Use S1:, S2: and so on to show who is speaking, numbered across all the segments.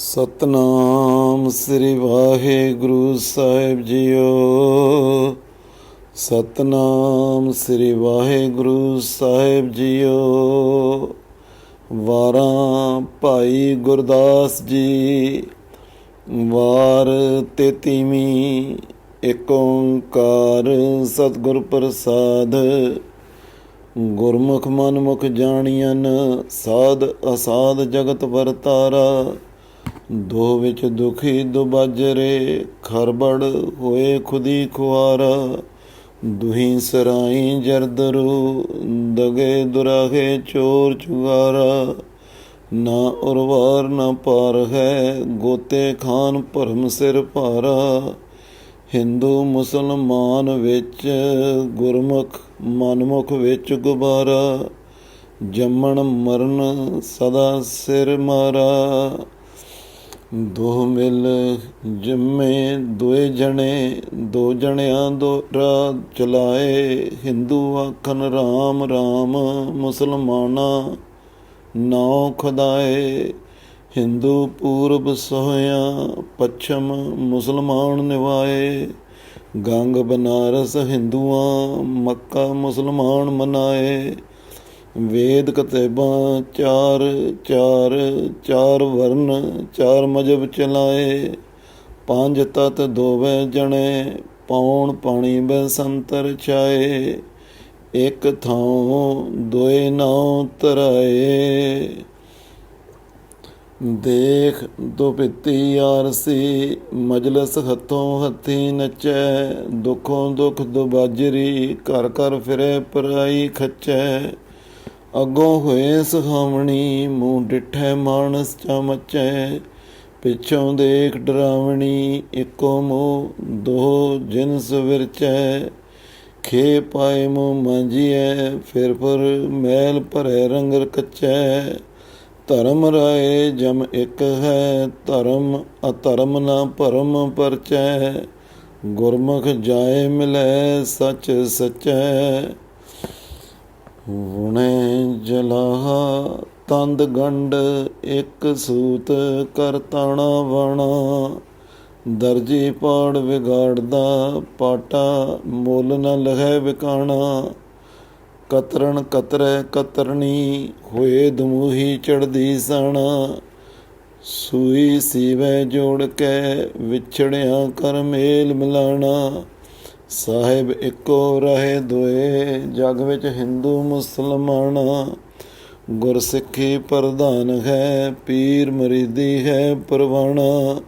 S1: ਸਤਨਾਮ ਸ੍ਰੀ ਵਾਹਿਗੁਰੂ ਸਾਹਿਬ ਜੀਓ। ਸਤਨਾਮ ਸ੍ਰੀ ਵਾਹਿਗੁਰੂ ਸਾਹਿਬ ਜੀਓ। ਵਾਰਾਂ ਭਾਈ ਗੁਰਦਾਸ ਜੀ, ਵਾਰ ਤੇਤੀਵੀਂ ਏਕ ਓੰਕਾਰ ਸਤਿਗੁਰ ਪ੍ਰਸਾਦ। ਗੁਰਮੁਖ ਮਨਮੁਖ ਜਾਣੀਆਂ ਸਾਧ ਅਸਾਧ ਜਗਤ ਵਰਤਾਰਾ। ਦੋ ਵਿੱਚ ਦੁਖੀ ਦੁਬਾਜਰੇ ਖਰਬੜ ਹੋਏ ਖੁਦੀ ਖੁਆਰਾ ਦੁਹੀ ਸਰਾਈ ਜਰਦਰੂ ਦਗੇ ਦੁਰਾਹੇ ਚੋਰ ਚੁਗਾਰਾ। ਨਾ ਉਰਵਾਰ ਨਾ ਪਾਰ ਹੈ, ਗੋਤੇ ਖਾਨ ਭਰਮ ਸਿਰ ਭਾਰਾ। ਹਿੰਦੂ ਮੁਸਲਮਾਨ ਵਿੱਚ ਗੁਰਮੁਖ, ਮਨਮੁਖ ਵਿੱਚ ਗੁਬਾਰਾ। ਜੰਮਣ ਮਰਨ ਸਦਾ ਸਿਰ ਮਾਰਾ। ਦੋ ਮਿਲ ਜੰਮੇ, ਦੋਏ ਜਣੇ, ਦੋ ਜਣਿਆਂ ਦੋ ਰਾਹ ਚਲਾਏ। ਹਿੰਦੂ ਆਖਨ ਰਾਮ ਰਾਮ, ਮੁਸਲਮਾਨਾ ਨੌ ਖੁਦਾਏ। ਹਿੰਦੂ ਪੂਰਬ ਸੋਇਆ ਪੱਛਮ ਮੁਸਲਮਾਨ ਨਿਵਾਏ। ਗੰਗ, ਬਨਾਰਸ ਹਿੰਦੂਆਂ, ਮੱਕਾ ਮੁਸਲਮਾਨ ਮਨਾਏ। ਵੇਦ ਕਤੇਬਾਂ ਚਾਰ ਚਾਰ ਚਾਰ ਵਰਨ, ਚਾਰ ਮਜਬ ਚਲਾਏ। ਪੰਜ ਤਤ ਦੋਵੇਂ ਜਣੇ, ਪੌਣ ਪਾਣੀ ਬੈ ਸੰਤਰ ਛਾਏ। ਇਕ ਥਾਂ ਦੋਏ ਨਾਉ ਤਰਾਏ ਦੇਖ ਦੋ ਆਰਸੀ, ਮਜਲਸ ਹੱਥੋਂ ਹੱਥੀ ਨਚੈ। ਦੁਖੋਂ ਦੁਖ ਦੁਬਾਜਰੀ, ਘਰ ਘਰ ਫਿਰੇ ਪਰਾਈ ਖੱਚੈ। ਅੱਗੋਂ ਹੋਏ ਸੁਖਾਵਣੀ ਮੂੰਹ ਡਿਠੈ ਮਾਨਸ ਚਮਚੈ ਪਿੱਛੋਂ ਦੇਖ ਡਰਾਵਣੀ, ਇੱਕੋ ਮੂੰਹ, ਦੋ ਜਿਨਸ ਵਿਰਚੈ। ਖੇ ਪਾਏ ਮੂੰਹ ਮਾਂਜੀਐ, ਫਿਰ ਪਰ ਮੈਲ ਭਰੇ ਰੰਗ ਕੱਚੈ। ਧਰਮ ਰਾਏ ਜਮ ਇੱਕ ਹੈ, ਧਰਮ ਅਧਰਮ ਨਾ ਭਰਮ ਪਰਚੈ। ਗੁਰਮੁਖ ਜਾਏ ਮਿਲੈ, ਸਚ ਸਚੈ। ਹੁਣੇ ਜਲਾਹਾ, ਤੰਦ ਗੰਡ ਇੱਕ ਸੂਤ ਕਰਤਾਣਾ ਵਣਾ ਦਰਜੀ ਪਾੜ ਵਿਗਾੜਦਾ, ਪਾਟਾ ਮੁੱਲ ਨ ਲਹੈ ਵਿਕਾਣਾ। ਕਤਰਨ ਕਤਰੈ ਕਤਰਣੀ ਹੋਏ ਦਮੂਹੀ ਚੜਦੀ ਸਾਣਾ। ਸੂਈ ਸੀਵੈ ਜੋੜ ਕੇ, ਵਿਛੜਿਆ ਕਰ ਮੇਲ ਮਿਲਾਣਾ। ਸਾਹਿਬ ਇੱਕੋ ਰਹੇ ਦੋਏ, ਜਗ ਵਿੱਚ ਹਿੰਦੂ ਮੁਸਲਮਾਨਾ ਗੁਰਸਿੱਖੀ ਪ੍ਰਧਾਨ ਹੈ, ਪੀਰ ਮਰੀਦੀ ਹੈ ਪਰਵਾਣਾ,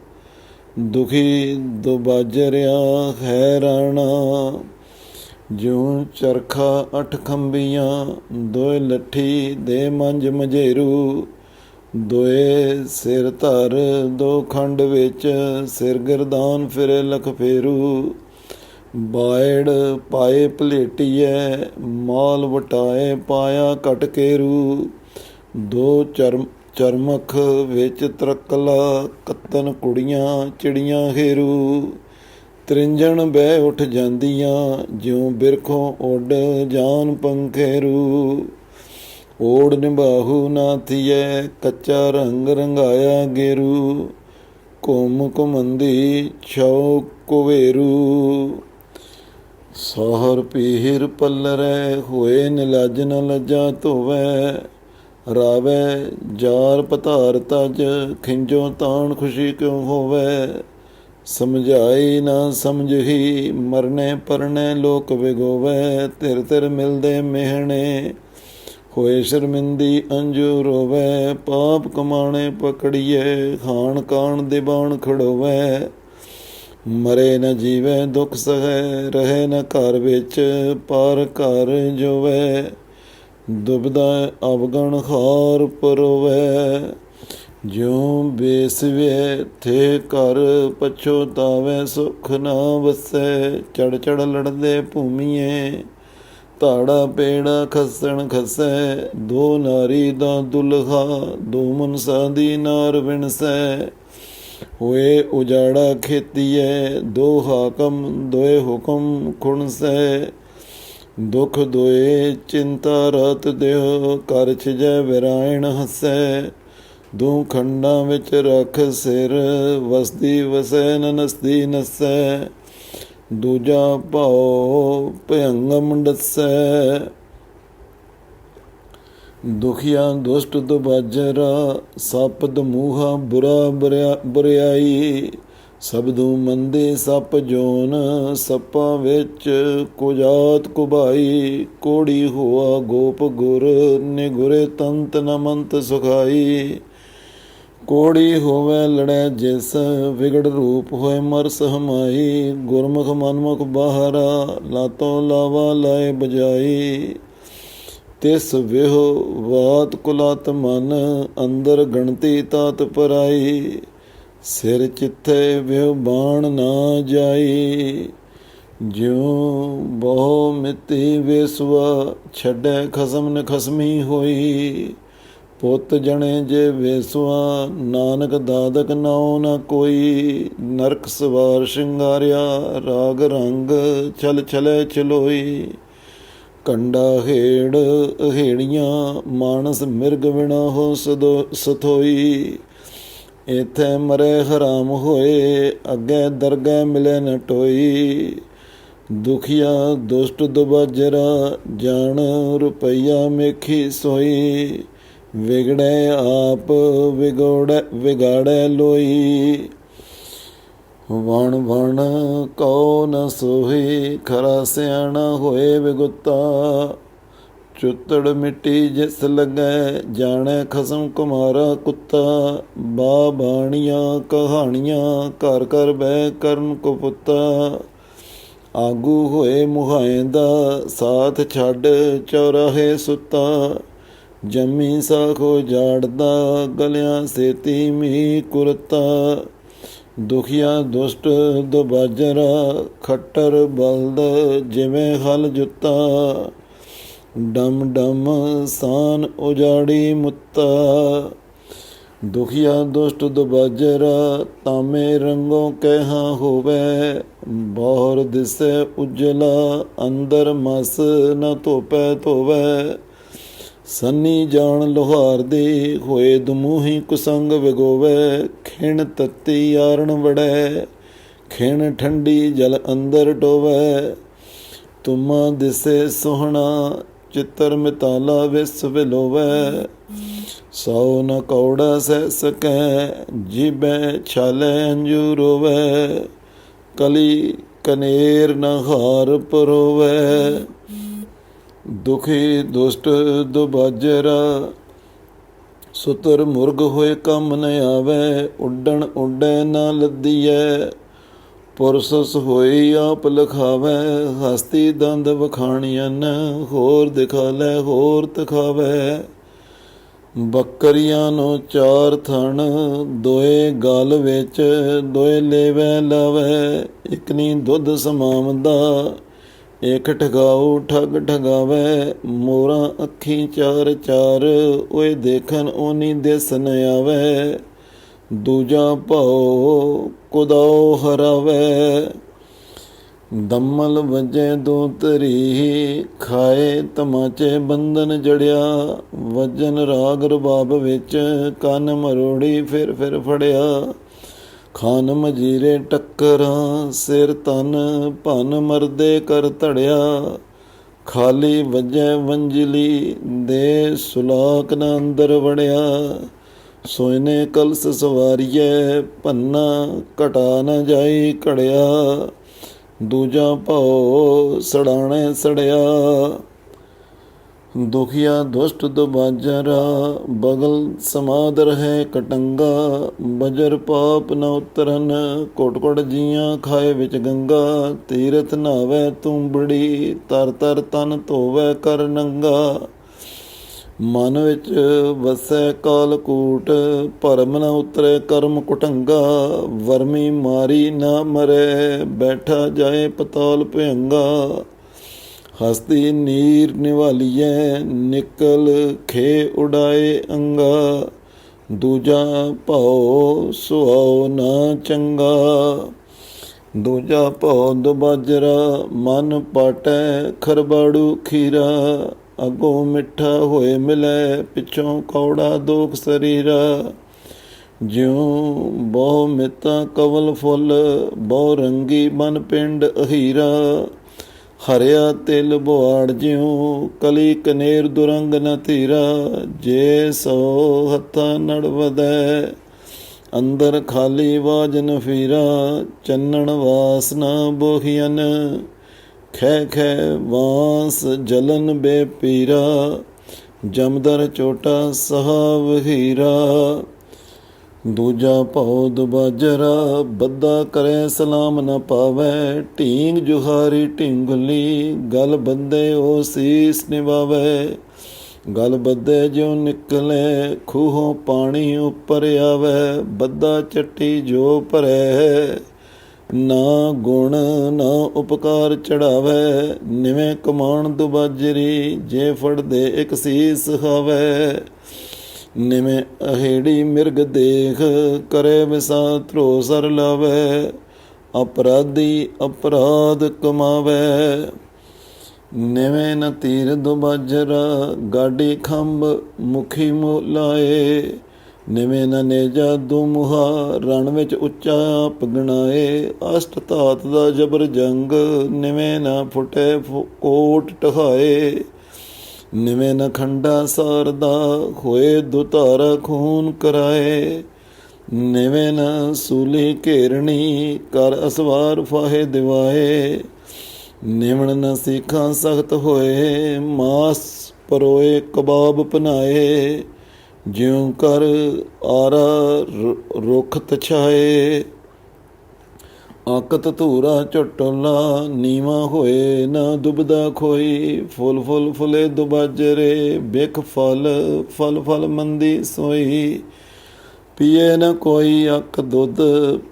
S1: ਦੁਖੀ ਦੁਬਾਜਰਿਆ ਹੈ ਰਾਣਾ। ਜਿਉ ਚਰਖਾ ਅਠ ਖੰਬੀਆਂ ਦੋਏ ਲੱਠੀ ਦੇ ਮੰਜ ਮਝੇਰੂ, ਦੋਏ ਸਿਰ ਧਰ ਦੋ ਖੰਡ ਵਿੱਚ, ਸਿਰ ਗਰਦਾਨ ਫਿਰੇ ਲਖ ਫੇਰੂ ਬਾਇੜ ਪਾਏ ਭਲੇਟੀਐ, ਮਾਲ ਵਟਾਏ ਪਾਇਆ ਕਟ ਕੇਰੂ। ਦੋ ਚਰਮ, ਚਰਮਖ ਵਿੱਚ ਤਰਕਲਾ, ਕੱਤਨ ਕੁੜੀਆਂ ਚਿੜੀਆਂ ਹੇਰੂ। ਤ੍ਰਿੰਜਣ ਬਹਿ ਉੱਠ ਜਾਂਦੀਆਂ, ਜਿਉ ਬਿਰਖੋਂ ਉੱਡ ਜਾਨ ਪੰਖੇਰੂ। ਓੜ ਨਿਭਾਹੂ ਨਾਥੀਐ ਕੱਚਾ ਰੰਗ ਰੰਗਾਇਆ ਗੇਰੂ। ਘੁੰਮ ਘੁਮੰਦੀ ਛਉ ਕੁਵੇਰੂ। ਸਹਰ ਪੀਰ ਪੱਲਰੇ ਹੋਏ ਨਿਲਜ ਨ ਲੱਜਾ ਧੋਵੈ। ਰਾਵੇ ਜਾਰ ਪਤਾਰ ਤਜ, ਖਿੰਜੋ ਤਾਣ ਖੁਸ਼ੀ ਕਿਉ ਹੋਵੇ? ਸਮਝਾਈ ਨਾ ਸਮਝਹੀ, ਮਰਨੇ ਪਰਨੇ ਲੋਕ ਵਿਗੋਵੇ। ਤਿਰ ਤਿਰ ਮਿਲਦੇ ਮਿਹਣੇ, ਹੋਏ ਸ਼ਰਮਿੰਦੀ ਅੰਜੂ ਰੋਵੇ। ਪਾਪ ਕਮਾਣੇ ਪਕੜੀਏ ਖਾਣ ਕਾਣ ਦੇ ਬਾਣ ਖੜੋਵੇ। ਮਰੇ ਨ ਜੀਵੇ ਦੁਖ ਸਹੈ, ਰਹੇ ਨ ਘਰ ਵਿੱਚ ਪਰ ਘਰ ਜੋਵੇ। ਦੁਬਦਾ ਅਵਗਣ ਖਾਰ ਪਰੋਵੇ। ਜਿਉ ਬੇਸਵੇ, ਥੇ ਘਰ ਪਛੋਤਾਵੇ ਸੁਖ ਨਾ ਵਸੈ। ਚੜ ਚੜ ਲੜਦੇ ਭੂਮੀਏ, ਧਾੜਾ ਪੇੜਾ ਖਸਣ ਖਸੈ। ਦੋ ਨਾਰੀ ਦਾ ਦੁਲਹਾ, ਦੋ ਮਨਸਾ ਦੀ ਨਾਰ ਵਿਣਸੈ। ਹੋਏ ਉਜਾੜਾ ਖੇਤੀਐ ਦੋ ਹਾਕਮ ਦੋਏ ਹੁਕਮ ਖੁਣ ਖੁਣਸੈ ਦੁਖ ਦੋਏ, ਚਿੰਤਾ ਰਤ ਦਿਓ ਕਰ ਛਜੈ ਵਿਰਾਇਣ ਹਸੈ। ਦੋ ਖੰਡਾਂ ਵਿੱਚ ਰੱਖ ਸਿਰ, ਵਸਦੀ ਵਸੈ ਨਸਦੀ ਨਸੈ। ਦੂਜਾ ਭਾਉ ਭਯੰਗਮ ਡਸੈ। ਦੁਖੀਆਂ ਦੁਸ਼ਟ ਦੁਬਾਜਰਾ ਸੱਪ ਦਮੂਹਾ ਬੁਰਾ ਬੁਰਿਆ- ਬੁਰਿਆਈ। ਸਬਦੂ ਮੰਦੇ ਸੱਪ ਜੋਨ, ਸੱਪਾਂ ਵਿੱਚ ਕੁਜਾਤ ਕੁਬਾਈ ਕੋੜੀ ਹੋਆ ਗੋਪ ਗੁਰ, ਨਿਗੁਰੇ ਤੰਤ ਨਮੰਤ ਸੁਖਾਈ। ਕੋੜੀ ਹੋਵੇ ਲੜੈ ਜਿਸ, ਵਿਗੜ ਰੂਪ ਹੋਏ ਮਰਸ ਹਮਾਈ ਗੁਰਮੁਖ ਮਨਮੁਖ ਬਾਹਰਾ, ਲਾਤੋਂ ਲਾਵਾ ਲਾਏ ਬਜਾਈ ਤਿਸ ਵਿਹ ਵਾਤ ਕੁਲਤ ਮਨ, ਅੰਦਰ ਗਣਤੀ ਤਾਤ ਪਰਾਈ। ਸਿਰ ਚਿੱਥੇ ਵਿਹ ਬਾਣ ਨਾ ਜਾਈ। ਜਿਉ ਬਹੁ ਮਿਤੀ ਵੇਸਵਾ, ਛੱਡੈ ਖਸਮ ਨ ਖਸਮੀ ਹੋਈ। ਪੁੱਤ ਜਣੇ ਜੇ ਵੇਸਵਾ, ਨਾਨਕ ਦਾਦਕ ਨਾਉ ਨ ਕੋਈ। ਨਰਕ ਸਵਾਰ ਸ਼ਿੰਗਾਰਿਆ, ਰਾਗ ਰੰਗ ਛਲ ਛਲੇ ਚਲੋਈ ਕੰਡਾ ਹੇੜ ਹੇੜੀਆਂ, ਮਾਨਸ ਮਿਰਗ ਬਿਨਾ ਹੋ ਸਦੋ ਸਥੋਈ। ਇਥੇ ਮਰੇ ਹਰਾਮ ਹੋਏ, ਅੱਗੇ ਦਰਗਹਿ ਮਿਲੇ ਨ ਟੋਈ। ਦੁਖੀਆ ਦੁਸ਼ਟ ਦੁਬਜਰਾ, ਜਾਣ ਰੁਪਈਆ ਮੇਖੀ ਸੋਈ। ਵਿਗੜੇ ਆਪ, ਵਿਗੋੜੇ, ਵਿਗਾੜੇ ਲੋਈ। ਵਣ ਵਣ ਕਉ ਨ ਸੋਹੀ, ਖਰਾ ਸਿਆਣਾ ਹੋਏ ਵਿਗੁੱਤਾ। ਚੁੱਤੜ ਮਿੱਟੀ ਜਿਸ ਲੱਗੈ ਜਾਣੈ ਖਸਮ ਕੁਮਾਰਾ ਕੁੱਤਾ। ਬਾ ਬਾਣੀਆਂ, ਕਹਾਣੀਆਂ, ਘਰ ਘਰ ਬਹਿ ਕਰਨ ਕੁਪੁੱਤਾ ਆਗੂ ਹੋਏ ਮੁਹਾਏ ਦਾ ਸਾਥ ਛੱਡ ਚੌਰਾਹੇ ਸੁੱਤਾ। ਜੰਮੀ ਸਾਖੋ ਜਾੜਦਾ, ਗਲਿਆਂ ਸੇਤੀ ਮੀ ਕੁਰਤਾ। ਦੁਖੀਆ ਦੁਸ਼ਟ ਦੁਬਾਜਰਾ ਖੱਟਰ ਬਲਦ ਜਿਵੇਂ ਹਲ ਜੁੱਤਾ। ਡਮ ਡਮ ਸਾਨ ਉਜਾੜੀ ਮੁੱਤਾ। ਦੁਖੀਆ ਦੁਸ਼ਟ ਦੁਬਾਜਰਾ ਤਾਮੇ ਰੰਗੋਂ ਕਹਿਆ ਹੋਵੇ। ਬੋਰ ਦਿਸੇ ਉਜਲਾ ਅੰਦਰ ਮਸ ਨ ਧੋਪੈ ਧੋਵੇ। ਸੰਨੀ ਜਾਣ ਲੋਹਾਰ ਦੇ ਹੋਏ ਦਮੂਹੀ ਕੁਸੰਗ ਵਿਗੋਵੇ, ਖਿਣ ਤਤੀ ਆਰਣ ਵੜੈ, ਖਿਣ ਠੰਡੀ ਜਲ ਅੰਦਰ ਡੋਵੇ। ਤੁਮਾ ਦਿਸੇ ਸੋਹਣਾ, ਚਿੱਤਰ ਮਿਤਾਲਾ ਵਿਸ ਵਿਲੋਵੇ। ਸੋ ਨ ਕੌੜਾ ਸਹਿ ਸਕੈ, ਜਿਬੈ ਛਾਲੇ ਅੰਜੂਰੋਵੇ। ਕਲੀ ਕਨੇਰ ਨ ਹਾਰ ਪਰੋਵੇ। ਦੁਖੀ ਦੁਸ਼ਟ ਦੁਬਾਜਰਾ, ਸੁਤਰ ਮੁਰਗ ਹੋਏ ਕੰਮ ਨ ਆਵੇ, ਉੱਡਣ ਉੱਡੈ ਨਾ ਲੱਦੀਐ, ਪੁਰਸਸ ਹੋਈ ਆਪ ਲਖਾਵੇ, ਹਸਤੀ ਦੰਦ ਵਖਾਣੀਆਂ ਹੋਰ ਦਿਖਾ ਲੈ ਹੋਰ ਤਖਾਵੇ। ਬੱਕਰੀਆਂ ਨੂੰ ਚਾਰ ਥਣ, ਦੋਏ ਗਲ ਵਿੱਚ, ਦੋਏ ਲੇਵੇ ਲਾਵੇ ਇਕਨੀ ਦੁੱਧ ਸਮਾਮਦਾ ਇਕ ਠਗਾਉ ਠਗ ਠਗਾਵੇ, ਮੋਰਾ ਅੱਖੀ ਚਾਰ ਚਾਰ, ਓਏ ਦੇਖਣ ਓਨੀ ਦਿਸ ਨ ਆਵੇ। ਦੂਜਾ ਭਉ ਕੁਦਾਉ ਹਰਾਵੇ। ਦਮਲ ਵਜੇ ਦੋ ਤਰੀ ਖਾਏ ਤਮਾਚੇ ਬੰਧਨ ਜੜਿਆ। ਵਜਨ ਰਾਗ ਰਬਾਬ ਵਿੱਚ, ਕੰਨ ਮਰੋੜੀ ਫਿਰ ਫਿਰ ਫੜਿਆ। ਖਾਨ ਮਜੀਰੇ ਟੱਕਰਾਂ, ਸਿਰ ਤਨ ਭਨ ਮਰਦੇ ਕਰ ਧੜਿਆ। ਖਾਲੀ ਵਜੈ ਵੰਜਲੀ ਦੇ ਸੁਲਾਕ ਨਾ ਅੰਦਰ ਵੜਿਆ। ਸੋਇਨੇ ਕਲਸ ਸਵਾਰੀਏ ਪੰਨਾ ਘਟਾ ਨਾ ਜਾਈ ਘੜਿਆ। ਦੂਜਾ ਭਉ ਸੜਾਣੇ ਸੜਿਆ। ਦੁਖੀਆ ਦੁਸ਼ਟ ਦੁਬਾਜਰਾ, ਬਗਲ ਸਮਾਦ ਰਹੇ ਕਟੰਗਾ, ਬਜਰ ਪਾਪ ਨ ਉਤਰਨ ਕੋਟ ਕੋਟ ਜੀਆਂ ਖਾਏ ਵਿੱਚ ਗੰਗਾ, ਤੀਰਥ ਨਾਵੇ ਤੂੰ ਬੜੀ ਤਰ ਤਰ ਤਨ ਧੋਵੇ ਕਰ ਨੰਗਾ। ਮਨ ਵਿੱਚ ਵਸੈ ਕਾਲ ਕੂਟ, ਭਰਮ ਨ ਉਤਰੇ ਕਰਮ ਕੁਟੰਗਾ, ਵਰਮੀ ਮਾਰੀ ਨਾ ਮਰੇ, ਬੈਠਾ ਜਾਏ ਪਤਾਲ ਭਯੰਗਾ ਹਸਤੀ ਨੀਰ ਨਿਵਾਲੀਐ, ਨਿਕਲ ਖੇ ਉਡਾਏ ਅੰਗਾ। ਦੂਜਾ ਭਉ ਸੁਆਉ ਨਾ ਚੰਗਾ। ਦੂਜਾ ਭਉ ਦੁਬਾਜਰਾ, ਮਨ ਪਾਟੈ ਖਰਬਾੜੂ ਖੀਰਾ। ਅੱਗੋਂ ਮਿੱਠਾ ਹੋਏ ਮਿਲੈ, ਪਿੱਛੋਂ ਕੌੜਾ ਦੋਖ ਸਰੀਰਾ। ਜਿਉ ਬਹੁ ਮਿਤਾ ਕਵਲ ਫੁੱਲ, ਬਹੁ ਰੰਗੀ ਮਨ ਪਿੰਡ ਅਹੀਰਾ। ਹਰਿਆ ਤਿਲ ਬੁਆੜ ਜਿਉ, ਕਲੀ ਕਨੇਰ ਦੁਰੰਗ ਨ ਧੀਰਾ, ਜੇ ਸੋ ਹੱਥਾ ਨੜਵਦੈ ਅੰਦਰ ਖਾਲੀ ਵਾਜਨ ਫੀਰਾ, ਚੰਨਣ ਵਾਸਨਾ ਬੋਹੀਨ ਖੈ ਖੈ ਵਾਸ ਜਲਨ ਬੇਪੀਰਾ, ਜਮਦਰ ਚੋਟਾ ਸਹਾਵ ਹੀਰਾ। ਦੂਜਾ ਭਉ ਦੁਬਾਜਰਾ ਬੱਦਾ ਕਰੇ ਸਲਾਮ ਨ ਪਾਵੇ। ਢੀਂਗ ਜੁਹਾਰੀ ਢਿੰਗਲੀ ਗਲ ਬੰਦੇ ਉਹ ਸੀਸ ਨਿਵਾਵੇ ਗਲ ਬੱਦੇ ਜਿਉ ਨਿਕਲੇ, ਖੂਹੋਂ ਪਾਣੀ ਉੱਪਰ ਆਵੇ। ਬੱਦਾ ਚੱਟੀ ਜੋ ਭਰੇ, ਨਾ ਗੁਣ, ਨਾ ਉਪਕਾਰ ਚੜਾਵੇ। ਨਿਵੇਂ ਕਮਾਣ ਦੁਬਾਜਰੀ, ਜੇ ਫੜਦੇ ਇੱਕ ਸੀਸ ਹਾਵੇ। ਨਿਵੇਂ ਅਹੇੜੀ ਮਿਰਗ ਦੇਖ, ਕਰੇ ਵਿਸਾ ਧਰੋ ਸਰ ਲਾਵੇ, ਅਪਰਾਧੀ ਅਪਰਾਧ ਕਮਾਵੇ। ਨਿਵੇਂ ਨ ਤੀਰ ਦੁਬਾਜਰਾ ਗਾਡੀ ਖੰਭ ਮੁਖੀ ਮੋ ਲਾਏ ਨਿਵੇਂ ਨ ਨੇਜਾ ਦੁਮੁਹਾ, ਰਣ ਵਿੱਚ ਉੱਚਾ ਪਗਣਾਏ ਅਸ਼ਟ ਧਾਤ ਦਾ ਜਬਰ ਜੰਗ ਨਿਵੇਂ ਨ ਫੁਟੇ ਫੁ- ਕੋਟ ਟਹਾਏ ਨਿਵੇਂ ਨ ਖੰਡਾ ਸਾਰਦਾ, ਹੋਏ ਦੁਤਾਰਾ ਖੂਨ ਕਰਾਏ। ਨਿਵੇਂ ਨ ਸੂਲੀ ਘੇਰਣੀ, ਕਰ ਅਸਵਾਰ ਫਾਹੇ ਦਿਵਾਏ। ਨਿਵਣ ਨ ਸਿੱਖਾਂ ਸਖਤ ਹੋਏ, ਮਾਸ ਪਰੋਏ ਕਬਾਬ ਪਨਾਏ। ਜਿਉ ਕਰ ਆਰਾ ਰੁ- ਰੁੱਖ ਤਛਾਏ ਆਕਤ ਧੂਰਾ ਝਟੋਲਾ ਨੀਵਾ ਹੋਏ ਨਾ ਦੁਬਦਾ ਖੋਈ। ਫੁੱਲ ਫੁੱਲ ਫੁਲੇ ਦੁਬਾਜਰੇ ਬਿਖ ਫਲ ਫਲ ਫਲ ਮੰਦੀ ਸੋਈ। ਪੀਏ ਨ ਕੋਈ ਅੱਕ ਦੁੱਧ,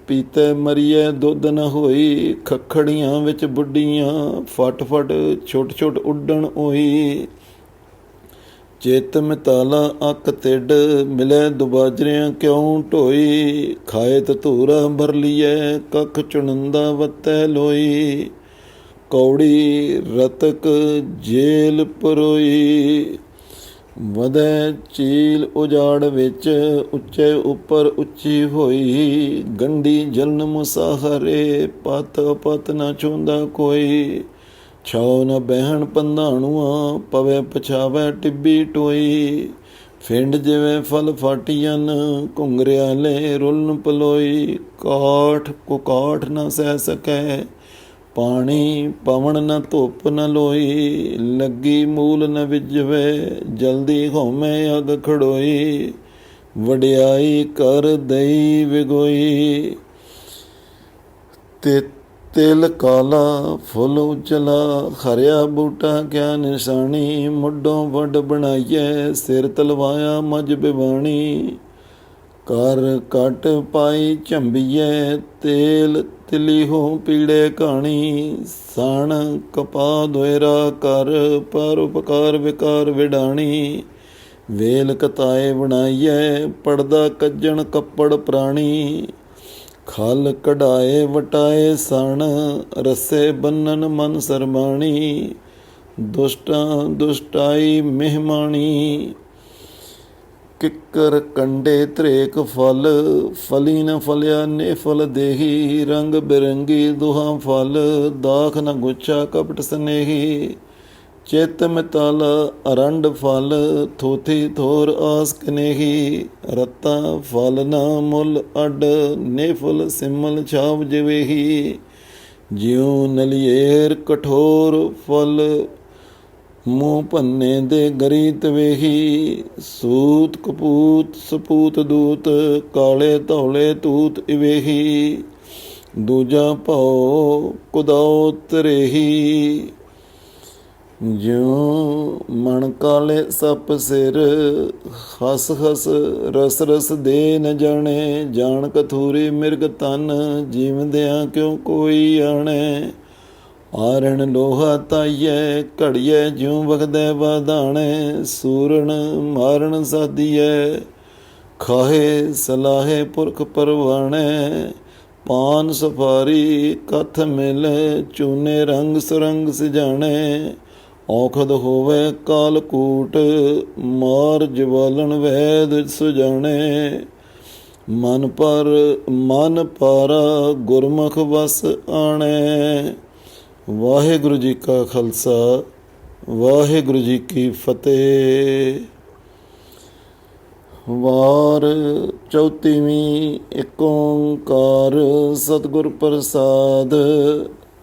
S1: ਪੀਤੇ ਮਰੀਏ ਦੁੱਧ ਨ ਹੋਈ। ਖਖੜੀਆਂ ਵਿੱਚ ਬੁੱਢੀਆਂ, ਫਟ ਫਟ ਛੋਟ ਛੋਟ ਉੱਡਣ ਹੋਈ ਚੇਤ ਮਿਤਾਲਾ ਅੱਖ ਤਿੱਡ, ਮਿਲੇ ਦੁਬਾਜਰਿਆਂ ਕਿਉਂ ਢੋਈ? ਖਾਏ ਧੂਰਾ ਭਰ ਲੀਏ ਕੱਖ ਚੁਣੰਦਾ ਵੱਤੈ ਲੋਈ। ਕੌੜੀ ਰਤਕ ਜੇਲ ਪਰੋਈ। ਵਦੈ ਚੀਲ ਉਜਾੜ ਵਿੱਚ, ਉੱਚੇ ਉੱਪਰ ਉੱਚੀ ਹੋਈ। ਗੰਢੀ ਜਲਨ ਮੁਸਾਹਰੇ ਪਤ ਪਤ ਨਾ ਚੁੰਦਾ ਕੋਈ। ਛਾਉ ਨ ਬਹਿਣ ਪੰਧਾਣੂਆਂ, ਪਵੇ ਪਛਾਵੇ ਟਿੱਬੀ ਟੋਈ। ਫਿੰਡ ਜਿਵੇਂ ਫਲ ਫਾਟੀਆਂ ਘੁੰਗਰਿਆਲੇ ਰੁਲਨ ਪਲੋਈ। ਕਾਠ ਕੋ ਕਾਠ ਨ ਸਹਿ ਸਕੈ, ਪਾਣੀ ਪਵਣ ਨ ਧੁੱਪ ਨ ਲੋਈ। ਲੱਗੀ ਮੂਲ ਨ ਵਿਜਵੇ, ਜਲਦੀ ਹੋਮੇ ਅਗ ਖੜੋਈ। ਵਡਿਆਈ ਕਰ ਦਈ ਵਿਗੋਈ। ਤੇ ਤਿਲ ਕਾਲਾ, ਫੁੱਲ ਉਜਲਾ ਖਰਿਆ ਬੂਟਾ ਕਿਆ ਨਿਸ਼ਾਨੀ, ਮੁੱਢੋਂ ਵੱਡ ਬਣਾਈਏ, ਸਿਰ ਤਲਵਾਇਆ ਮਜ ਬਿਵਾਣੀ। ਕਰ ਕਟ ਪਾਈ ਝੰਬੀਐ ਤੇਲ ਤਿਲੀ ਹੋ ਪੀੜੇ ਕਹਾਣੀ। ਸਣ ਕਪਾ ਦੋਇਰਾ ਕਰ ਪਰ ਉਪਕਾਰ ਵਿਕਾਰ ਵਿਡਾਣੀ। ਵੇਲ ਕਤਾਏ ਬਣਾਈਏ, ਪੜਦਾ ਕੱਜਣ ਕੱਪੜ ਪ੍ਰਾਣੀ। ਖਲ ਕਢਾਏ ਵਟਾਏ ਸਣ, ਰਸੇ ਬੰਨਨ ਮਨ ਸਰਮਾਣੀ, ਦੁਸ਼ਟਾਂ ਦੁਸ਼ਟਾਈ ਮਹਿਮਾਣੀ। ਕਿੱਕਰ ਕੰਡੇ ਤਰੇਕ ਫਲ, ਫਲੀ ਨ ਫਲਿਆ ਨੇ ਫਲ ਦੇਹੀ, ਰੰਗ ਬਿਰੰਗੀ ਦੁਹਾਂ ਫਲ, ਦਾਖ ਨ ਗੁੱਛਾ ਕਪਟ ਸਨੇਹੀ। ਚਿਤ ਮਿਤਲ ਅਰੰਡ ਫਲ, ਥੋਥੀ ਥੋਰ ਆਸ ਕਨੇਹੀ ਰਤਾ ਫਲ ਨਾ ਮੁੱਲ ਅਡ ਨੇ ਸਿਮਲ ਛਾਵ ਜਵੇਹੀ। ਜਿਉ ਨਲੀਏਰ ਕਠੋਰ ਫਲ, ਮੂੰਹ ਭੰਨੇ ਦੇ ਗਰੀਤ ਵੇਹੀ। ਸੂਤ ਕਪੂਤ ਸਪੂਤ ਦੂਤ, ਕਾਲੇ ਧੌਲੇ ਤੂਤ ਇਵੇਹੀ। ਦੂਜਾ ਭਉ ਕੁਦਾਉ ਤਰੇਹੀ ਜਿਉ ਮਣ ਕਾਲੇ ਸੱਪ ਸਿਰ, ਹਸ ਹਸ ਰਸ ਰਸ ਦੇ ਨ ਜਾਣੇ। ਜਾਣ ਕਥੂਰੀ ਮਿਰਗ ਤਨ, ਜੀਵਦਿਆਂ ਕਿਉ ਕੋਈ ਆਣੇ। ਆਰਣ ਲੋਹਾ ਤਾਈਐ, ਘੜੀਐ ਜਿਉ ਵਗਦੈ ਵਾਧਾਣੇ। ਸੂਰਣ ਮਾਰਣ ਸਾਦੀਐ ਖਾਹੇ ਸਲਾਹੇ ਪੁਰਖ ਪਰਵਾਣੇ। ਪਾਨ ਸਫਾਰੀ, ਕਥ ਮਿਲ, ਚੂਨੇ ਰੰਗ ਸੁਰੰਗ ਸਜਾਣੇ। ਔਖਦ ਹੋਵੇ ਕਾਲਕੂਟ ਮਾਰ ਜਵਾਲਣ ਵੈਦ ਸੁਜਾਣੇ। ਮਨ ਪਰ, ਮਨ ਪਾਰਾ ਗੁਰਮੁਖ ਵਸ ਆਣੇ। ਵਾਹਿਗੁਰੂ ਜੀ ਕਾ ਖਾਲਸਾ, ਵਾਹਿਗੁਰੂ ਜੀ ਕੀ ਫਤਿਹ। ਵਾਰ ਚੌਤੀਵੀਂ ਏਕ ਓੰਕਾਰ ਸਤਿਗੁਰ ਪ੍ਰਸਾਦ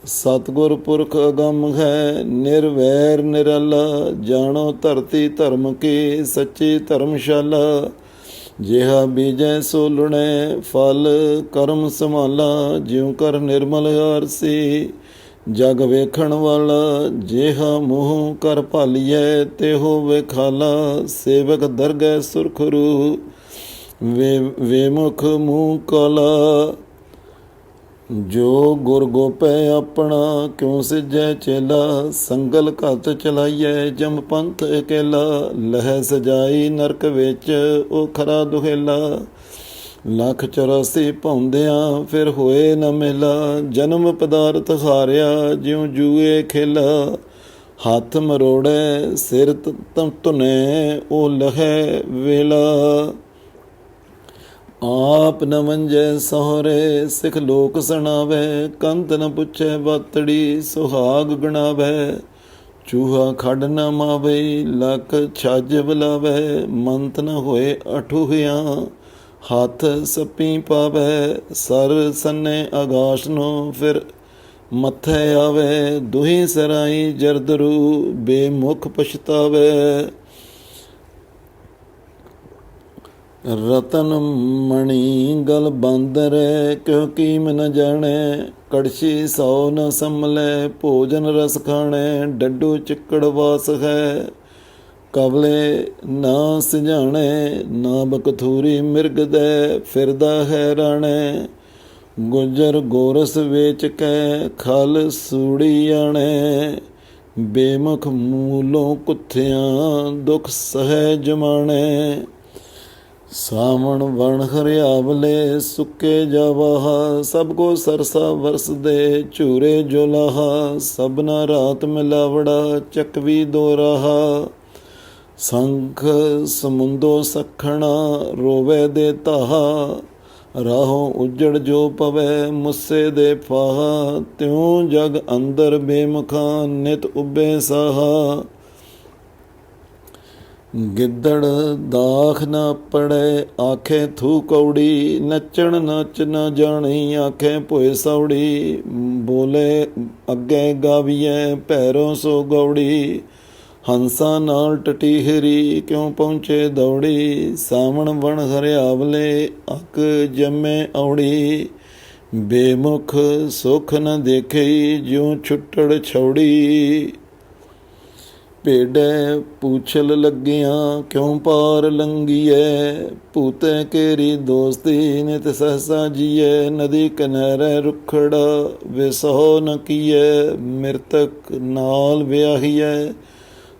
S1: ਸਤਿਗੁਰ ਪੁਰਖ ਅਗੰਮ ਹੈ, ਨਿਰਵੈਰ ਨਿਰਲਾ, ਜਾਣੋ ਧਰਤੀ ਧਰਮ ਕੀ, ਸੱਚੀ ਧਰਮਸ਼ਾਲਾ। ਜਿਹਾ ਬੀਜੈ ਸੋ ਲੁਣੈ, ਫਲ ਕਰਮ ਸੰਭਾਲਾ, ਜਿਉ ਕਰ ਨਿਰਮਲ ਆਰਸੀ। ਜਗ ਵੇਖਣ ਵਾਲਾ, ਜਿਹਾ ਮੂੰਹ ਕਰ ਭਾਲੀਐ ਤੇ ਹੋਵੇ ਖਾਲਾ ਸੇਵਕ ਦਰਗਹਿ ਸੁਰਖਰੂ ਵੇ ਵੇਮੁਖ ਮੂੰਹ ਕਾਲਾ ਜੋ ਗੁਰ ਗੋਪੈ ਆਪਣਾ ਕਿਉ ਸਿਜੈ ਚੇਲਾ, ਸੰਗਲ ਘਤ ਚਲਾਈਐ, ਜਮ ਪੰਥ ਇਕੇਲਾ ਲਹਿ ਸਜਾਈ ਨਰਕ ਵਿੱਚ ਉਹ ਖਰਾ ਦੁਹੇਲਾ। ਲੱਖ 84 ਭੌਂਦਿਆਂ ਫਿਰ ਹੋਏ ਨ ਮੇਲਾ, ਜਨਮ ਪਦਾਰਥ ਹਾਰਿਆ, ਜਿਉ ਜੂਏ ਖੇਲਾ। ਹੱਥ ਮਰੋੜੈ ਸਿਰ ਤਮ ਤੁਨੇ ਉਹ ਲਹੈ ਵੇਲਾ। ਆਪ ਨ ਮੰਜੈ ਸਹਰੇ, ਸਿਖ ਲੋਕ ਸੁਣਾਵੇ, ਕੰਤ ਨ ਪੁੱਛੈ ਬਾਤੜੀ, ਸੁਹਾਗ ਗਣਾਵੇ। ਚੂਹਾ ਖੜ ਨ ਮਾਵੇ, ਲੱਕ ਛੱਜ ਬਲਾਵੇ, ਮੰਤ ਨ ਹੋਏ ਅਠੂਹਿਆਂ। ਹੱਥ ਸੱਪੀ ਪਾਵੇ, ਸਰ ਸੰਨੇ ਆਗਾਸ਼ ਨੂੰ ਫਿਰ ਮੱਥੇ ਆਵੇ। ਦੁਹੀ ਸਰਾਈ ਜਰਦਰੂ, ਬੇਮੁਖ ਪਛਤਾਵੇ। ਰਤਨ ਮਣੀ ਗਲ ਬਾਂਦਰ ਕਿਉ ਕੀਮ ਨ ਜਾਣੈ? ਕੜਛੀ ਸੌ ਨ ਸੰਮਲੇ ਭੋਜਨ ਰਸ ਖਾਣੇ, ਡੱਡੂ ਚਿੱਕੜ ਵਾਸ ਹੈ। ਕਬਲੇ ਨਾ ਸਿਝਾਣੇ ਨਾ ਬਕਥੂਰੀ ਮਿਰਗ ਦੇ, ਫਿਰਦਾ ਹੈ ਰਾਣੇ। ਗੁਜਰ ਗੋਰਸ ਵੇਚ ਕੇ, ਖਲ ਸੂੜੀ ਆਣੇ। ਬੇਮੁਖ ਮੂਲੋਂ ਕੁੱਥਿਆਂ ਦੁਖ ਸਹਿ ਜਮਾਣੇ ਸਾਵਣ ਵਣ ਹਰਿਆਵਲੇ ਸੁੱਕੇ ਜਾਵਾਹ, ਸਭ ਕੋ ਸਰਸਾ ਵਰਸ ਦੇ ਝੂਰੇ ਜੋਲਾਹਾ ਸਭਨਾ ਰਾਤ ਮਿਲਾਵੜਾ ਚੱਕਵੀ ਦੋ ਰਹਾ। ਸੰਖ ਸਮੁੰਦੋ ਸਖਣਾ ਰੋਵੇ ਦੇ ਤਾਹਾ, ਰਾਹੋਂ ਉਜੜ ਜੋ ਪਵੇ ਮੁੱਸੇ ਦੇ ਫਾਹ, ਤਿਉ ਜਗ ਅੰਦਰ ਬੇਮੁਖਾਂ ਨਿਤ ਉਬੇ ਸਾਹਾ। ਗਿੱਦੜ ਦਾਖ ਨਾ ਪੜੇ, ਆਖੇ ਥੂ ਕੌੜੀ, ਨੱਚਣ ਨੱਚ ਨਾ ਜਾਣੀ, ਆਖੇ ਭੋਏ ਸੌੜੀ, ਬੋਲੇ ਅੱਗੇ ਗਾਵੀਏ ਪੈਰੋਂ ਸੋ ਗੌੜੀ, ਹੰਸਾਂ ਨਾਲ ਟਟੀਹਰੀ ਕਿਉਂ ਪਹੁੰਚੇ ਦੌੜੀ, ਸਾਵਣ ਵਣ ਹਰਿਆਵਲੇ, ਅੱਕ ਜੰਮੇ ਔੜੀ, ਬੇਮੁਖ ਸੁਖ ਨ ਦੇਖਈ ਜਿਉ ਛੁੱਟੜ ਛੌੜੀ। ਭੇਡੇ ਪੂਛਲ ਲੱਗਿਆ ਕਿਉਂ ਪਾਰ ਲੰਗੀਐ? ਭੂਤੈ ਕੇਰੀ ਦੋਸਤੀ ਨਿਤ ਸਹਸਾ ਜੀਐ। ਨਦੀ ਕਿਨਾਰੇ ਰੁਖੜਾ ਵਿਸੋ ਨ ਕੀਐ। ਮਿਰਤਕ ਨਾਲ ਵਿਆਹੀਐ,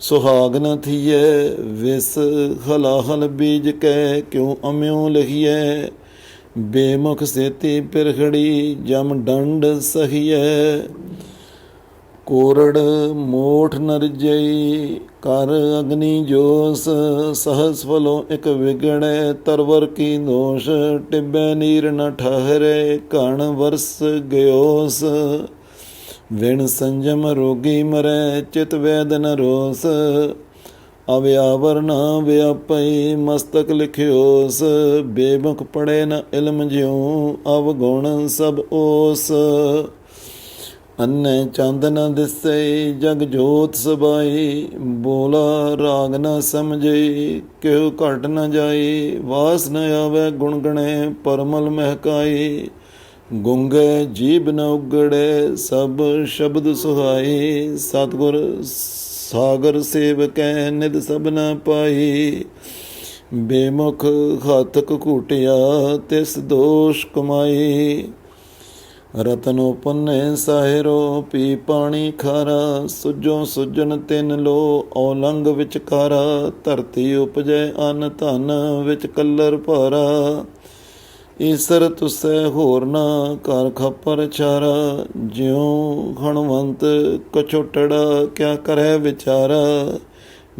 S1: ਸੁਹਾਗ ਨ ਥੀਐ। ਵਿਸ ਹਲਾਹਲ ਬੀਜ ਕੈ, ਕਿਉ ਅਮਿਉ ਲਹੀਐ? ਬੇਮੁਖ ਸੇਤੀ ਪਿਰਖੜੀ ਜਮ ਡੰਡ ਸਹੀਐ। ਕੋਰੜ ਮੋਠ ਨਰਜਈ ਕਰ ਅਗਨੀ ਜੋਸ, ਸਹਸ ਫਲੋ ਇਕ ਵਿਗੜੈ ਤਰਵਰ ਕੀ ਦੋਸ਼, ਟਿੱਬੇ ਨੀਰ ਨ ਠਹਰੇ ਕਣ ਵਰਸ ਗਿਓਸ। ਵਿਣ ਸੰਜਮ ਰੋਗੀ ਮਰੈ, ਚਿਤ ਵੈਦਨ ਰੋਸ। ਅਵਿਆਵਰ ਨਾ ਵਿਆਪਈ ਮਸਤਕ ਲਿਖਿਓਸ, ਬੇਮੁਖ ਪੜੇ ਨ ਇਲਮ ਜਿਉ ਅਵਗੁਣ ਸਭ ਓਸ। ਅੰਨੇ ਚੰਦ ਨ ਦਿਸੈ, ਜਗ ਜੋਤ ਸਬਾਈ ਬੋਲਾ ਰਾਗ ਨ ਸਮਝਈ ਕਿਉ ਘਟ ਨ ਜਾਈ ਵਾਸ ਨ ਆਵੇ ਗੁਣਗਣੇ ਪਰਮਲ ਮਹਿਕਾਈ ਗੁੰਗੇ ਜੀਬ ਨ ਉਗੜੇ, ਸਭ ਸ਼ਬਦ ਸੁਹਾਈ ਸਤਗੁਰ ਸਾਗਰ ਸੇਵਕੈ ਨਿਦ ਸਭ ਨ ਪਾਈ ਬੇਮੁਖ ਖਾਤਕ ਘੂਟਿਆ, ਤਿਸ ਦੋਸ਼ ਕਮਾਈ ਰਤਨੋ ਪੁੰਨੇ ਸਾਹਿਰੋ ਪੀ ਪਾਣੀ ਖਾਰਾ ਸੁਜੋ ਸੁਜਨ ਤਿਨ ਲੋ, ਔਲੰਗ ਵਿਚਕਾਰਾ, ਧਰਤੀ ਉਪਜੈ ਅਨ ਧਨ ਵਿੱਚ ਕਲਰ ਭਾਰਾ। ਈਸਰ ਤੁਸੈ ਹੋਰ ਨਾ ਕਰ ਖਪਰ ਚਾਰਾ ਜਿਉ ਹਣਵੰਤ ਕਛੋਟੜਾ, ਕਿਆ ਕਰੈ ਵਿਚਾਰਾ।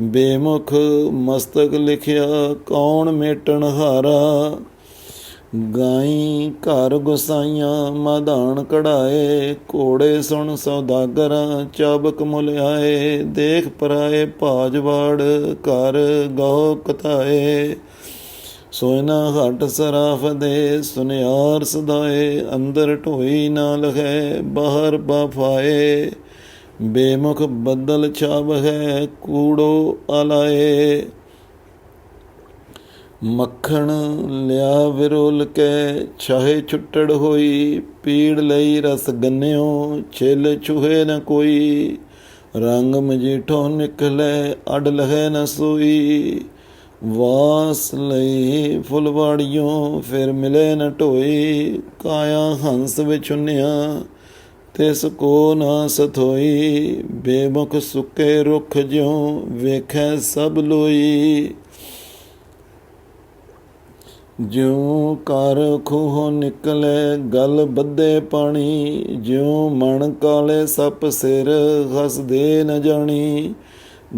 S1: ਬੇਮੁਖ ਮਸਤਕ ਲਿਖਿਆ, ਕੌਣ ਮੇਟਣ ਹਾਰਾ। ਗਾਈ ਘਰ ਗੁਸਾਈਆਂ ਮਾਧਾਨ ਕਢਾਏ, ਘੋੜੇ ਸੁਣ ਸੌਦਾਗਰਾਂ, ਚਾਬਕ ਮੁਲਿਆਏ ਦੇਖ ਪਰਾਏ ਭਾਜਵਾੜ, ਘਰ ਗਉ ਕਤਾਏ। ਸੋਇਨਾ ਹਟ ਸਰਾਫ ਦੇ ਸੁਨਿਆਰ ਸਦਾਏ, ਅੰਦਰ ਢੋਈ ਨਾਲ ਹੈ ਬਾਹਰ ਬਾਫਾਏ ਬੇਮੁਖ ਬੱਦਲ ਛਾਵ ਹੈ, ਕੂੜੋ ਆਲਾਏ। ਮੱਖਣ ਲਿਆ ਵਿਰੋਲ ਕੇ ਛਾਹੇ ਛੁੱਟੜ ਹੋਈ, ਪੀੜ ਲਈ ਰਸ ਗੰਨਿਓ, ਛਿਲ ਛੁਹੇ ਨ ਕੋਈ। ਰੰਗ ਮਜੀਠੋ ਨਿਕਲੇ ਅਡ ਲਹੈ ਨ ਸੋਈ। ਵਾਸ ਲਈ ਫੁਲਵਾੜੀਓ ਫਿਰ ਮਿਲੇ ਨ ਢੋਈ। ਕਾਇਆ ਹੰਸ ਵਿਚੁੰਨਿਆ ਤਿਸ ਕੋ ਨਾ ਸਥੋਈ। ਬੇਮੁਖ ਸੁੱਕੇ ਰੁੱਖ ਜਿਉ ਵੇਖੈ ਸਭ ਲੋਈ। ਜਿਉ ਕਰ ਖੂਹ ਨਿਕਲੇ, ਗਲ ਬੱਦੇ ਪਾਣੀ, ਜਿਉ ਮਣ ਕਾਲੇ ਸੱਪ ਸਿਰ ਹੱਸਦੇ ਨ ਜਾਣੀ।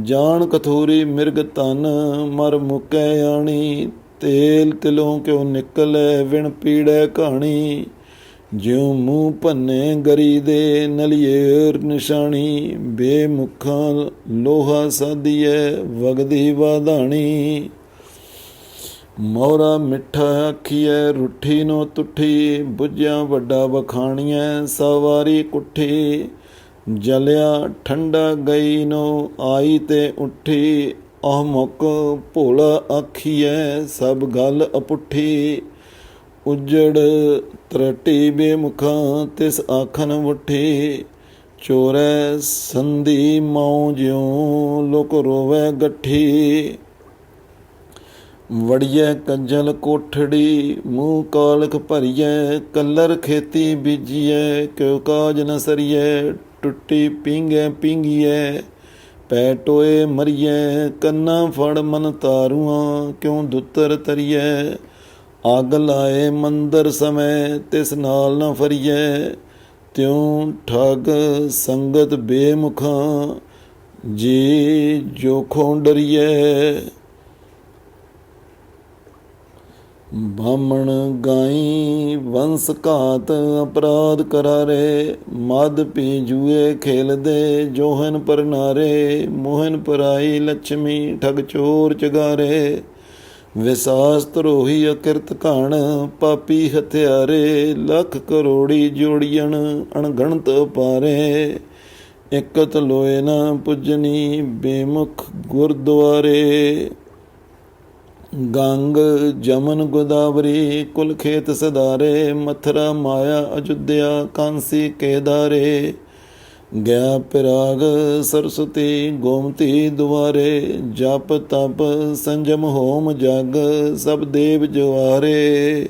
S1: ਜਾਣ ਕਥੂਰੀ ਮਿਰਗ ਤਨ ਮਰ ਮੁਕੈ ਆਣੀ, ਤੇਲ ਤਿਲੋਂ ਕਿਉ ਨਿਕਲੇ ਵਿਣ ਪੀੜੈ ਕਹਾਣੀ ਜਿਉ ਮੂੰਹ ਭੰਨੇ ਗਰੀ ਦੇ ਨਲਿਏਰ ਨਿਸ਼ਾਨੀ ਬੇਮੁਖਾਂ ਲੋਹਾ ਸਾਦੀਐ ਵਗਦੀ ਵਾਧਾਣੀ। ਮੋਰਾ ਮਿੱਠਾ ਆਖੀਐ, ਰੁੱਠੀ ਨੋ ਤੁਠੀ, ਬੁੱਝਿਆ ਵੱਡਾ ਵਖਾਣੀਐ, ਸਵਾਰੀ ਕੁੱਠੀ। ਜਲਿਆ ਠੰਡਾ ਗਈ ਨੋ ਆਈ ਤੇ ਉੱਠੀ ਅਹ ਮੁਕ ਭੋਲਾ ਆਖੀਐ, ਸਭ ਗੱਲ ਅਪੁੱਠੀ। ਉਜੜ ਤਰਟੀ ਬੇਮੁਖਾਂ, ਤਿਸ ਆਖਨ ਮੁੱਠੀ ਚੋਰੈ ਸੰਧੀ ਮਉ ਜਿਉ, ਲੋਕ ਰੋਵੇ ਗੱਠੀ। ਵੜੀਏ ਕੰਜਲ ਕੋਠੜੀ, ਮੂੰਹ ਕਾਲਖ ਭਰੀਏ ਕੱਲਰ ਖੇਤੀ ਬੀਜੀਏ ਕਿਉ ਕਾਜ ਨ ਸਰੀਏ ਟੁੱਟੀ ਪਿੰਗੇ ਪਿੰਗੀਏ ਪੈ ਟੋਏ ਮਰੀਏ ਕੰਨਾ ਫੜ ਮਨ ਤਾਰੂਆਂ ਕਿਉ ਦੁੱਤਰ ਤਰੀਏ ਅਗ ਲਾਏ ਮੰਦਰ ਸਮੈ, ਤਿਸ ਨਾਲ ਨ ਫਰੀਏ ਤਿਉ ਠਗ ਸੰਗਤ ਬੇਮੁਖਾਂ, ਜੀ ਜੋ ਡਰੀਏ ਬਾਮਣ ਗਾਈ ਵੰਸ ਘਾਤ ਅਪਰਾਧ ਕਰਾਰੇ ਮਦ ਪੀ ਜੂਏ ਖੇਲਦੇ ਜੋਹਨ ਪਰਨਾਰੇ, ਮੋਹਨ ਪਰਾਈ ਲక్ష్ਮੀ ਠਗ ਚੋਰ ਚਗਾਰੇ। ਵਿਸਾਸ ਧਰੋਹੀ ਅਕਿਰਤ ਘਣ, ਪਾਪੀ ਹਥਿਆਰੇ, ਲੱਖ ਕਰੋੜੀ ਜੋੜੀਆਂ ਅਣਗਣਤ ਪਾਰੇ ਇਕਤ ਲੋਏ ਨਾ ਪੁੱਜਣੀ ਬੇਮੁਖ ਗੁਰਦੁਆਰੇ। ਗੰਗ ਜਮਨ ਗੋਦਾਵਰੀ ਕੁਲਖੇਤ ਸਦਾਰੇ ਮਥਰਾ ਮਾਇਆ ਅਯੁੱਧਿਆ, ਕਾਂਸੀ ਕੇਦਾਰੇ। ਗਿਆ ਪਿਰਾਗ ਸਰਸਤੀ ਗੋਮਤੀ ਦੁਆਰੇ, ਜਪ ਤਪ ਸੰਜਮ ਹੋਮ ਜਗ, ਸਭ ਦੇਵ ਜਵਾਰੇ।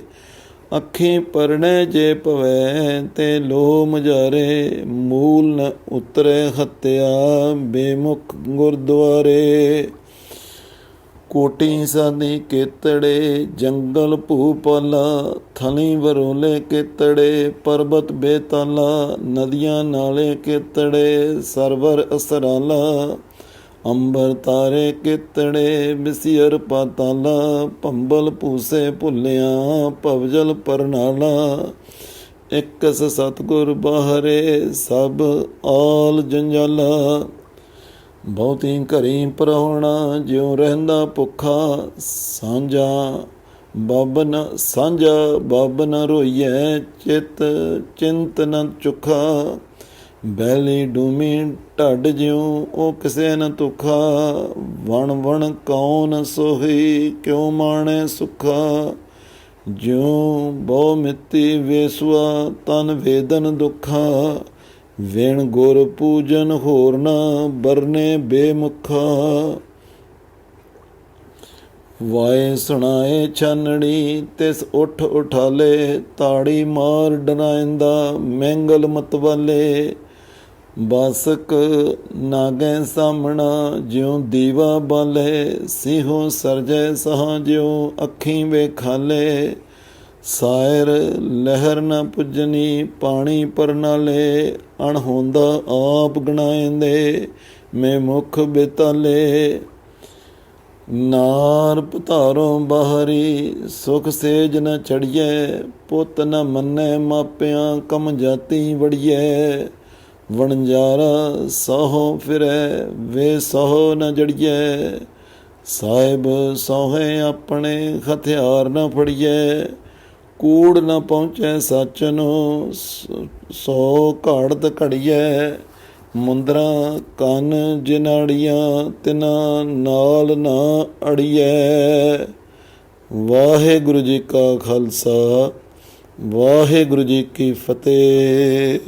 S1: ਅੱਖੀ ਪਰਣੇ ਜੇ ਪਵੈ ਤੇ ਲੋ ਮਜਾਰੇ ਮੂਲ ਨ ਉਤਰੇ ਹੱਤਿਆ ਬੇਮੁਖ ਗੁਰਦੁਆਰੇ। ਕੋਟੀ ਸਾਦੀ ਕੇਤੜੇ, ਜੰਗਲ ਭੂਪਾਲਾ ਥਲੀ ਵਰੋਲੇ ਕੇਤੜੇ, ਪਰਬਤ ਬੇਤਾਲਾ, ਨਦੀਆਂ ਨਾਲੇ ਕੇਤੜੇ, ਸਰਵਰ ਅਸਰਾਲਾ, ਅੰਬਰ ਤਾਰੇ ਕੇਤੜੇ, ਮਿਸਿਰ ਪਾਤਾਲਾ ਪੰਬਲ ਪੂਸੇ ਭੁੱਲਿਆ ਪਵਜਲ ਪਰਨਾਲਾ। ਇਕਸ ਸਤਗੁਰ ਬਾਹਰੇ ਸਭ ਆਲ ਜੰਜਾਲਾ। ਬਹੁਤੀ ਘਰੀ ਪਰਉਣਾ, ਜਿਉ ਰਹਿੰਦਾ ਭੁੱਖਾ ਸਾਂਝਾ। ਬਬਨ ਸਾਂਝਾ, ਬਬਨ ਰੋਈਐ ਚਿਤ, ਚਿੰਤ ਨ ਚੁਖਾ। ਬੈਲੀ ਡੂਮੀ ਢੱਡ ਜਿਉ, ਉਹ ਕਿਸੇ ਨ ਤੁਖਾ ਵਣ ਵਣ ਕੌਣ ਸੋਹੀ, ਕਿਉ ਮਾਣੇ ਸੁਖਾ। ਜਿਉ ਬਹੁ ਮਿੱਤੀ ਵੇਸੁਆ, ਤਨ ਵੇਦਨ ਦੁਖਾ। ਵੇਣ ਗੁਰ ਪੂਜਨ ਹੋਰ ਨਾ ਬਰਨੇ ਬੇਮੁਖਾ। ਵਾਏ ਸੁਣਾਏ ਛਾਨਣੀ, ਤਿਸ ਉਠ ਉਠਾਲੇ, ਤਾੜੀ ਮਾਰ ਡਰਾਇੰਦਾ ਮਹਿੰਗਲ ਮਤਵਾਲੇ ਬਾਸਕ ਨਾਗੈ ਸਾਹਮਣਾ, ਜਿਉ ਦੀਵਾ ਬਾਲੇ ਸਿਹੋ ਸਰਜੈ ਸਹਾ, ਜਿਉ ਅੱਖੀਂ ਵੇਖਾਲੇ। ਸਾਇਰ ਲਹਿਰ ਨਾ ਪੁੱਜਣੀ ਪਾਣੀ ਪਰ ਨਾਲੇ ਅਣਹੋਂਦਾ ਆਪ ਗਣਾਏਂਦੇ ਮੈਂ ਮੁਖ ਬਿਤਾਲੇ। ਨਾਰ ਪਤਾਰੋਂ ਬਾਹਰੀ, ਸੁਖ ਸੇਜ ਨ ਚੜੀਏ ਪੁੱਤ ਨ ਮੰਨੇ, ਮਾਪਿਆਂ ਕਮ ਜਾਤੀ ਵੜੀਏ ਵਣਜਾਰਾ ਸਹੁ ਫਿਰੈ, ਵੇ ਸਹੁ ਨ ਜੜੀਏ ਸਾਹਿਬ ਸੋਹੇ ਆਪਣੇ, ਹਥਿਆਰ ਨ ਫੜੀਏ ਕੂੜ ਨ ਪਹੁੰਚੈ ਸੱਚ ਨੂੰ ਸ- ਸੋ ਘਾੜਤ ਘੜੀਐ ਮੁੰਦਰਾ ਕੰਨ ਜਿਨਾੜੀਆਂ, ਤਿਨਾ ਨਾਲ ਨਾ ਅੜੀਐ। ਵਾਹਿਗੁਰੂ ਜੀ ਕਾ ਖਾਲਸਾ, ਵਾਹਿਗੁਰੂ ਜੀ ਕੀ ਫਤਿਹ।